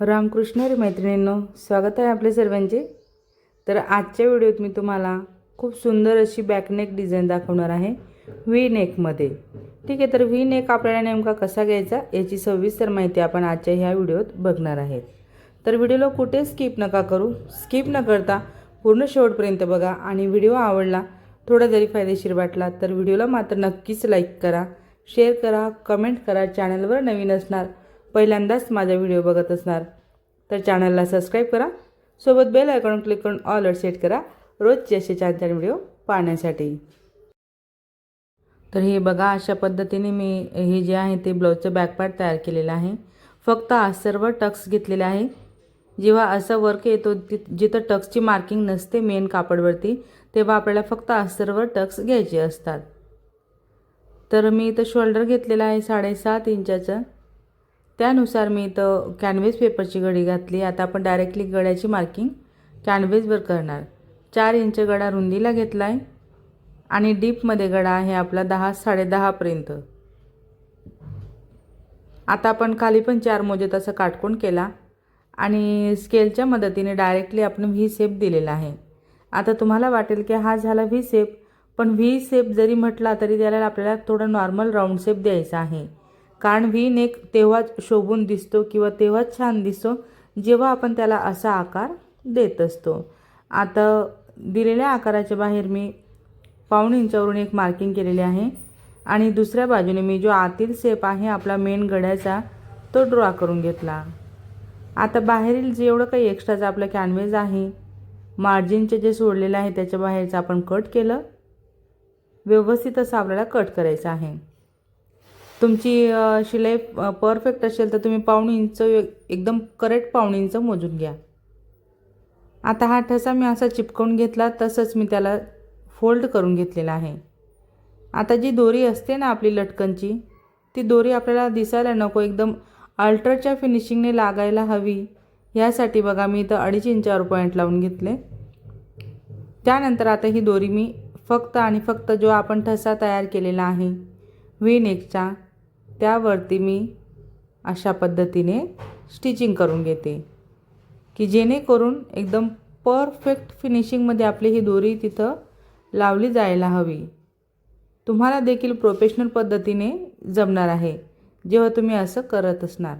रामकृष्ण रे मैत्रिणींनो स्वागत आहे आपले सर्वांचे. तर आजच्या व्हिडिओत मी तुम्हाला खूप सुंदर अशी बॅकनेक डिझाईन दाखवणार आहे व्ही नेकमध्ये ठीक आहे तर व्ही नेक आपल्याला नेमका कसा घ्यायचा याची सविस्तर माहिती आपण आजच्या ह्या व्हिडिओत बघणार आहेत. तर व्हिडिओला कुठे स्किप नका करू स्किप न करता पूर्ण शेवटपर्यंत बघा आणि व्हिडिओ आवडला थोडा जरी फायदेशीर वाटला तर व्हिडिओला मात्र नक्कीच लाईक करा शेअर करा कमेंट करा चॅनलवर नवीन असणार पहिल्यांदाच माझा व्हिडिओ बघत असणार. तर चॅनलला सबस्क्राईब करा. सोबत बेल आयकॉन क्लिक करून ऑलर सेट करा. रोजचे असे छान छान व्हिडिओ पाहण्यासाठी. तर हे बघा अशा पद्धतीने मी हे जे आहे ते ब्लाऊजचं बॅकपार्ट तयार केलेलं आहे. फक्त आज सर्व टक्स घेतलेले आहे. जेव्हा असं वर्क येतो जिथं टक्सची मार्किंग नसते मेन कापडवरती तेव्हा आपल्याला फक्त सर्व टक्स घ्यायचे असतात. तर मी इथं शोल्डर घेतलेला आहे साडेसात इंचाचं. त्यानुसार मी इथं कॅनव्हेस पेपरची गडी घातली. आता आपण डायरेक्टली गड्याची मार्किंग कॅनव्हेसवर करणार. चार इंच गडा रुंदीला घेतला आहे आणि डीपमध्ये गडा आहे आपला दहा साडेदहापर्यंत आता आपण खाली पण चार मोजे तसा काटकोण केला आणि स्केलच्या मदतीने डायरेक्टली आपण व्ही सेप दिलेला आहे. आता तुम्हाला वाटेल की हा झाला व्ही सेप पण व्ही सेप जरी म्हटला तरी त्याला आपल्याला थोडा नॉर्मल राऊंड सेप द्यायचा आहे. कारण व्ही नेक तेव्हाच शोभून दिसतो किंवा तेव्हाच छान दिसतो जेव्हा आपण त्याला असा आकार देत असतो. आता दिलेल्या आकाराच्या बाहेर मी पाऊण इंचावरून एक मार्किंग केलेली आहे आणि दुसऱ्या बाजूने मी जो आतील सेप आहे आपला मेन गड्याचा तो ड्रॉ करून घेतला. आता बाहेरील जेवढं काही एक्स्ट्राचं आपलं कॅनव्हेज आहे मार्जिनचे जे सोडलेलं आहे त्याच्या बाहेरचं आपण कट केलं. व्यवस्थित असं आपल्याला कट करायचं आहे. तुमची शिलाई परफेक्ट असेल तर तुम्ही पाऊण इंच एकदम करेक्ट पाऊण इंच मोजून घ्या. आता हा ठसा मी असा चिपकवून घेतला तसंच मी त्याला फोल्ड करून घेतलेला आहे. आता जी दोरी असते ना आपली लटकनची ती दोरी आपल्याला दिसायला नको एकदम अल्ट्राच्या फिनिशिंगने लागायला हवी. ह्यासाठी बघा मी इथं अडीच इंचावर पॉईंट लावून घेतले. त्यानंतर आता ही दोरी मी फक्त आणि फक्त जो आपण ठसा तयार केलेला आहे व्ही नेकचा त्यावरती मी अशा पद्धतीने स्टिचिंग करून घेते की जेणेकरून एकदम परफेक्ट फिनिशिंगमध्ये आपली ही दोरी तिथं लावली जायला हवी. तुम्हाला देखील प्रोफेशनल पद्धतीने जमणार आहे जेव्हा तुम्ही असं करत असणार.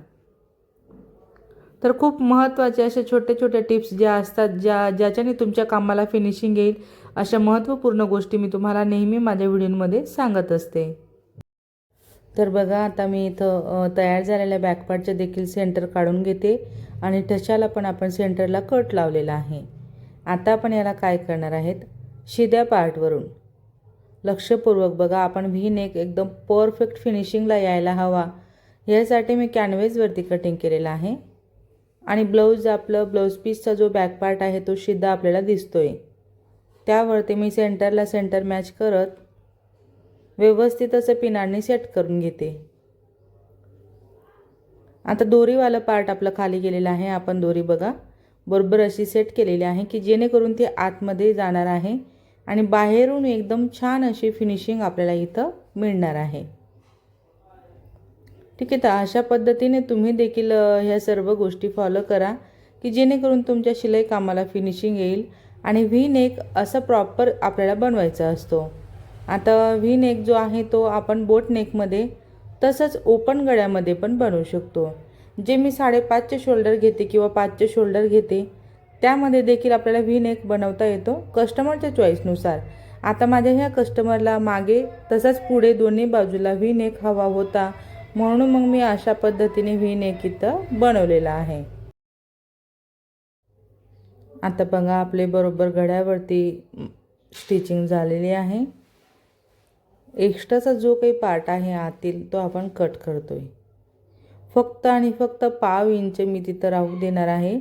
तर खूप महत्त्वाचे अशा छोट्या छोट्या टिप्स ज्या असतात ज्या ज्याच्याने तुमच्या कामाला फिनिशिंग येईल अशा महत्त्वपूर्ण गोष्टी मी तुम्हाला नेहमी माझ्या व्हिडिओमध्ये सांगत असते. तर बघा आता मी इथं तयार झालेल्या बॅकपार्टचे देखील सेंटर काढून घेते आणि ठशाला पण आपण सेंटरला कट लावलेला आहे. आता आपण याला काय करणार आहेत? शिद्या पार्टवरून लक्षपूर्वक बघा आपण व्ही नेक एकदम परफेक्ट फिनिशिंगला यायला हवा. यासाठी मी कॅनव्हेजवरती कटिंग केलेलं आहे. आणि ब्लाऊज आपलं ब्लाऊज पीसचा जो बॅक पार्ट आहे तो शिद्धा आपल्याला दिसतोय. त्यावरती मी सेंटरला सेंटर मॅच करत व्यवस्थित असं पिनाडने सेट करून घेते. आता दोरीवाला पार्ट आपलं खाली गेलेलं आहे. आपण दोरी बघा. बरोबर अशी सेट केलेली आहे की जेणेकरून ती आतमध्ये जाणार आहे आणि बाहेरून एकदम छान अशी फिनिशिंग आपल्याला इथं मिळणार आहे. ठीक आहे तर अशा पद्धतीने तुम्ही देखील ह्या सर्व गोष्टी फॉलो करा की जेणेकरून तुमच्या शिलाई कामाला फिनिशिंग येईल आणि व्ही नेक असं प्रॉपर आपल्याला बनवायचा असतो. आता व्ही नेक जो आहे तो आपण बोट नेकमध्ये तसंच ओपन गळ्यामध्ये पण बनवू शकतो. जे मी साडेपाचचे शोल्डर घेते किंवा पाचचे शोल्डर घेते त्यामध्ये देखील आपल्याला व्ही नेक बनवता येतो कस्टमरच्या चॉईसनुसार. आता माझ्या ह्या कस्टमरला मागे तसंच पुढे दोन्ही बाजूला व्ही नेक हवा होता म्हणून मग मी अशा पद्धतीने व्ही नेक इथं बनवलेला आहे. आता बघा आपले बरोबर गड्यावरती स्टिचिंग झालेली आहे. एक्स्ट्राचा जो काही पार्ट आहे आतील तो आपण कट करतो आहे फक्त आणि फक्त पाव इंच मी तिथं राहू देणार आहे.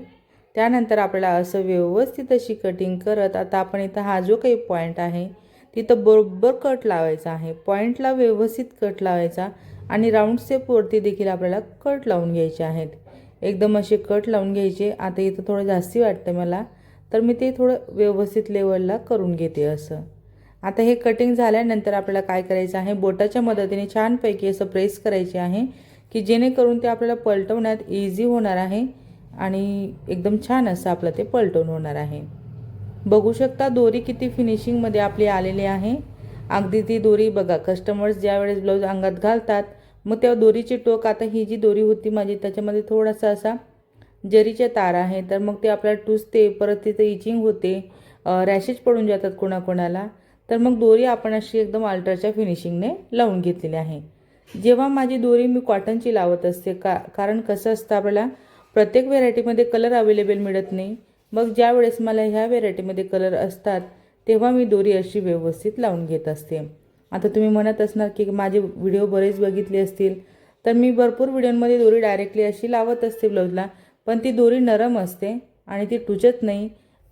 त्यानंतर आपल्याला असं व्यवस्थित अशी कटिंग करत आता आपण इथं हा जो काही पॉईंट आहे तिथं बरोबर कट लावायचा आहे. पॉईंटला व्यवस्थित कट लावायचा आणि राऊंड स्टेपवरती देखील आपल्याला कट लावून घ्यायचे आहेत. एकदम असे कट लावून घ्यायचे. आता इथं थोडं जास्ती वाटतं मला तर मी ते थोडं व्यवस्थित लेवलला करून घेते असं. आता हे कटिंग झाल्यानंतर आपल्याला काय करायचं आहे? बोटाच्या मदतीने छानपैकी असं प्रेस करायचे आहे की जेणेकरून ते आपल्याला पलटवण्यात इझी होणार आहे आणि एकदम छान असं आपलं ते पलटवून होणार आहे. बघू शकता दोरी किती फिनिशिंगमध्ये आपली आलेली आहे. अगदी ती दोरी बघा कस्टमर्स ज्यावेळेस ब्लाऊज अंगात घालतात मग त्या दोरीची टोक आता ही जी दोरी होती माझी त्याच्यामध्ये थोडासा असा जरीच्या तार आहे तर मग ते आपल्याला टुसते परत तिथे इचिंग होते रॅशेस पडून जातात कोणाकोणाला. तर मग दोरी आपण अशी एकदम अल्ट्राच्या फिनिशिंगने लावून घेतलेली आहे. जेव्हा माझी दोरी मी कॉटनची लावत असते का कारण कसं असतं आपल्याला प्रत्येक व्हेरायटीमध्ये कलर अवेलेबल मिळत नाही. मग ज्या वेळेस मला ह्या व्हेरायटीमध्ये कलर असतात तेव्हा मी दोरी अशी व्यवस्थित लावून घेत असते. आता तुम्ही म्हणत असणार की माझे व्हिडिओ बरेच बघितले असतील तर मी भरपूर व्हिडिओमध्ये दोरी डायरेक्टली अशी लावत असते ब्लाऊजला पण ती दोरी नरम असते आणि ती टुचत नाही.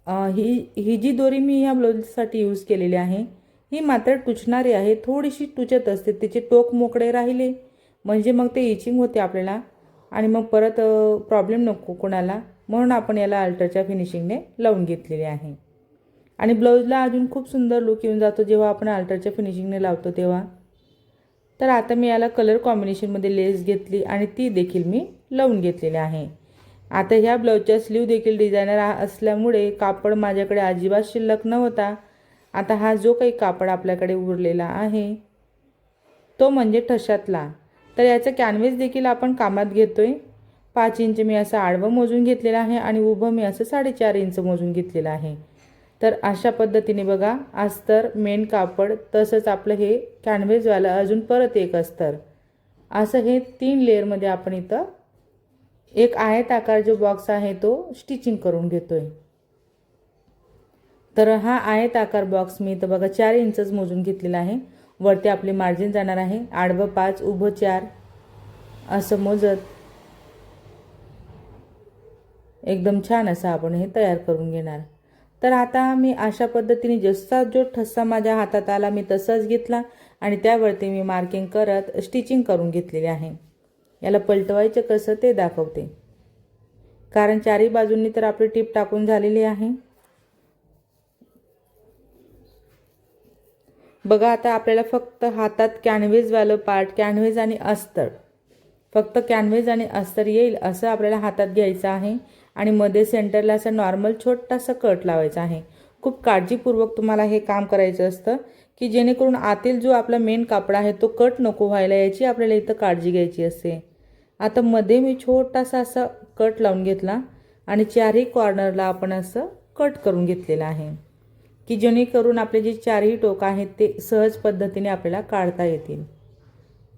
ही ही जी दोरी मी ह्या ब्लाऊजसाठी यूज केलेली आहे ही मात्र टुचणारी आहे. थोडीशी टुचत असते तिचे टोक मोकळे राहिले. म्हणजे मग ते इचिंग होते आपल्याला. आणि मग परत प्रॉब्लेम नको कोणाला. म्हणून आपण याला अल्टरच्या फिनिशिंगने लावून घेतलेले आहे. आणि ब्लाऊजला अजून खूप सुंदर लुक येऊन जातो जेव्हा आपण अल्टरच्या फिनिशिंगने लावतो तेव्हा. तर आता मी याला कलर कॉम्बिनेशनमध्ये लेस घेतली आणि ती देखील मी लावून घेतलेली आहे. आता ह्या ब्लाऊजच्या स्लीव देखील डिझायनर असल्यामुळे कापड माझ्याकडे अजिबात शिल्लक नव्हता. आता हा जो काही कापड आपल्याकडे उरलेला आहे तो म्हणजे ठशातला. तर याचं कॅनव्हेस देखील आपण कामात घेतो आहे पाच इंच मी असं आडवं मोजून घेतलेलं आहे आणि उभं मी असं साडेचार इंच मोजून घेतलेलं आहे. तर अशा पद्धतीने बघा अस्तर मेन कापड तसंच आपलं हे कॅनव्हेसवालं अजून परत एक अस्तर. असं हे तीन लेअरमध्ये आपण इथं एक आयत आकार जो बॉक्स आहे तो स्टिचिंग करून घेतोय. तर हा आयत आकार बॉक्स मी तर बघा चार इंचच मोजून घेतलेला आहे. वरती आपली मार्जिन जाणार आहे. आडवं पाच उभं चार. असं मोजत. एकदम छान असं आपण हे तयार करून घेणार. तर आता मी अशा पद्धतीने जसा जो ठस्सा माझ्या हातात आला मी तसाच घेतला आणि त्यावरती मी मार्किंग करत स्टिचिंग करून घेतलेली आहे. याला पलटवायचं कसं ते दाखवते. कारण चारही बाजूंनी तर आपली टीप टाकून झालेली आहे. बघा आता आपल्याला फक्त हातात कॅनव्हेजवालं पार्ट कॅनव्हेज आणि अस्तर. फक्त कॅनव्हेज आणि अस्तर येईल असं आपल्याला हातात घ्यायचं आहे. आणि मध्ये सेंटरला असं नॉर्मल छोटासा कट लावायचा आहे. खूप काळजीपूर्वक तुम्हाला हे काम करायचं असतं की जेणेकरून आतील जो आपला मेन कापड आहे तो कट नको व्हायला याची आपल्याला इथं काळजी घ्यायची असते. आता मध्ये मी छोटासा असा कट लावून घेतला आणि चारही कॉर्नरला आपण असं कट करून घेतलेलं आहे. की जेणेकरून आपले जे चारही टोक आहेत ते सहज पद्धतीने आपल्याला काढता येतील.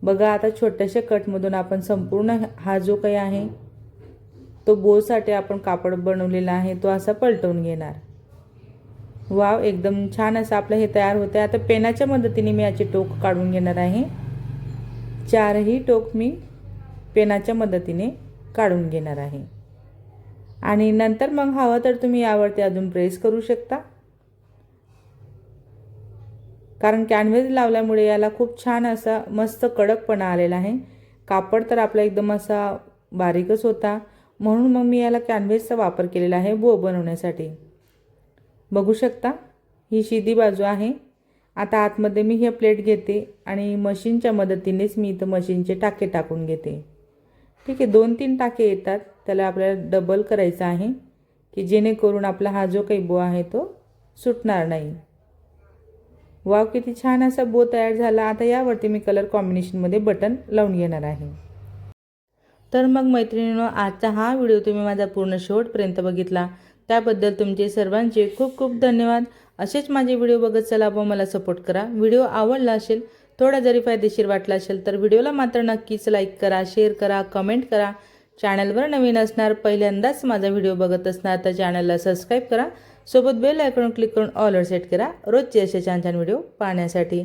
बघा आता छोट्याशा कटमधून आपण संपूर्ण हा जो काही आहे तो बोसाठी आपण कापड बनवलेला आहे तो असा पलटवून घेणार. वाव एकदम छान असं आपलं हे तयार होतं आहे आता पेनाच्या मदतीने मी याचे टोक काढून घेणार आहे. चारही टोक मी पेनाच्या मदतीने काढून घेणार आहे. आणि नंतर मग हवं तर तुम्ही यावरती अजून प्रेस करू शकता. कारण कॅनव्हेज लावल्यामुळे याला खूप छान असा मस्त कडकपणा आलेला आहे. कापड तर आपला एकदम असा बारीकच होता. म्हणून मग मी याला कॅनव्हेजचा वापर केलेला आहे बो बनवण्यासाठी. बघू शकता ही शिदी बाजू आहे. आता आतमध्ये मी हे प्लेट घेते आणि मशीनच्या मदतीनेच मी इथं मशीनचे टाके टाकून घेते. ठीक आहे दोन तीन टाके येतात. त्याला आपल्याला डबल करायचं आहे की जेणेकरून आपला हा जो काही बो आहे तो सुटणार नाही. वाव किती छान असा बो तयार झाला. आता यावरती मी कलर कॉम्बिनेशनमध्ये बटन लावून घेणार आहे. तर मग मैत्रिणींनो आजचा हा व्हिडिओ तुम्ही माझा पूर्ण शेवटपर्यंत बघितला. त्याबद्दल तुमचे सर्वांचे खूप खूप धन्यवाद. असेच माझे व्हिडिओ बघत चला व मला सपोर्ट करा. व्हिडिओ आवडला असेल थोडा जरी फायदेशीर वाटला असेल तर व्हिडिओला मात्र नक्कीच लाईक करा शेअर करा कमेंट करा. चॅनलवर नवीन असणार पहिल्यांदाच माझा व्हिडिओ बघत असणार तर चॅनलला सबस्क्राईब करा. सोबत बेल आयकॉन क्लिक करून ऑलर सेट करा. रोजचे असे छान छान व्हिडिओ पाहण्यासाठी.